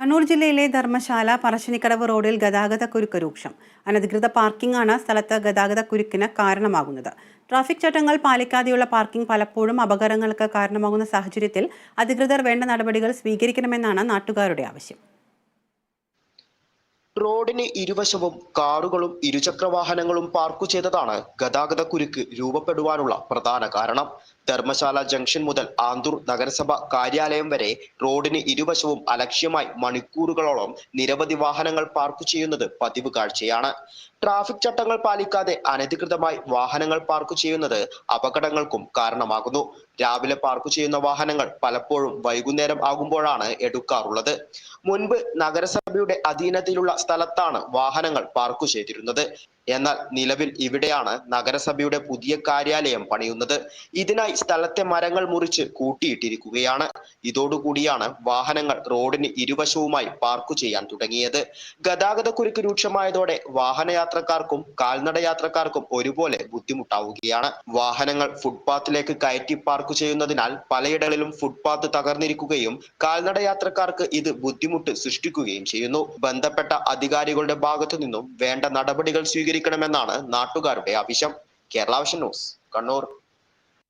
കണ്ണൂർ ജില്ലയിലെ ധർമ്മശാല പറശ്ശിനിക്കടവ് റോഡിൽ ഗതാഗത കുരുക്ക് രൂക്ഷം. അനധികൃത പാർക്കിംഗ് ആണ് സ്ഥലത്ത് ഗതാഗത കുരുക്കിന് കാരണമാകുന്നത്. ട്രാഫിക് ചട്ടങ്ങൾ പാലിക്കാതെയുള്ള പാർക്കിംഗ് പലപ്പോഴും അപകടങ്ങൾക്ക് കാരണമാകുന്ന സാഹചര്യത്തിൽ അധികൃതർ വേണ്ട നടപടികൾ സ്വീകരിക്കണമെന്നാണ് നാട്ടുകാരുടെ ആവശ്യം. റോഡിന് ഇരുവശവും കാറുകളും ഇരുചക്രവാഹനങ്ങളും പാർക്കു ചെയ്തതാണ് ഗതാഗത കുരുക്ക് രൂപപ്പെടുവാനുള്ള പ്രധാന കാരണം. ധർമ്മശാല ജംഗ്ഷൻ മുതൽ ആന്തൂർ നഗരസഭ കാര്യാലയം വരെ റോഡിന് ഇരുവശവും അലക്ഷ്യമായി മണിക്കൂറുകളോളം നിരവധി വാഹനങ്ങൾ പാർക്ക് ചെയ്യുന്നത് പതിവ് കാഴ്ചയാണ്. ട്രാഫിക് ചട്ടങ്ങൾ പാലിക്കാതെ അനധികൃതമായി വാഹനങ്ങൾ പാർക്ക് ചെയ്യുന്നത് അപകടങ്ങൾക്കും കാരണമാകുന്നു. രാവിലെ പാർക്ക് ചെയ്യുന്ന വാഹനങ്ങൾ പലപ്പോഴും വൈകുന്നേരം ആകുമ്പോഴാണ് എടുക്കാറുള്ളത്. മുൻപ് നഗരസഭയുടെ അധീനത്തിലുള്ള സ്ഥലത്താണ് വാഹനങ്ങൾ പാർക്ക് ചെയ്തിരുന്നത്. എന്നാൽ നിലവിൽ ഇവിടെയാണ് നഗരസഭയുടെ പുതിയ കാര്യാലയം പണിയുന്നത്. ഇതിനായി സ്ഥലത്തെ മരങ്ങൾ മുറിച്ച് കൂട്ടിയിട്ടിരിക്കുകയാണ്. ഇതോടുകൂടിയാണ് വാഹനങ്ങൾ റോഡിന് ഇരുവശവുമായി പാർക്ക് ചെയ്യാൻ തുടങ്ങിയത്. ഗതാഗത കുരുക്ക് രൂക്ഷമായതോടെ വാഹനയാത്രക്കാർക്കും കാൽനട യാത്രക്കാർക്കും ഒരുപോലെ ബുദ്ധിമുട്ടാവുകയാണ്. വാഹനങ്ങൾ ഫുട്പാത്തിലേക്ക് കയറ്റി പാർക്ക് ചെയ്യുന്നതിനാൽ പലയിടങ്ങളിലും ഫുട്പാത്ത് തകർന്നിരിക്കുകയും കാൽനട യാത്രക്കാർക്ക് ഇത് ബുദ്ധിമുട്ട് സൃഷ്ടിക്കുകയും ചെയ്യുന്നു. ബന്ധപ്പെട്ട അധികാരികളുടെ ഭാഗത്തു നിന്നും വേണ്ട നടപടികൾ സ്വീകരിക്കണമെന്നാണ് നാട്ടുകാരുടെ ആവശ്യം. കേരളാവിഷൻ ന്യൂസ് കണ്ണൂർ.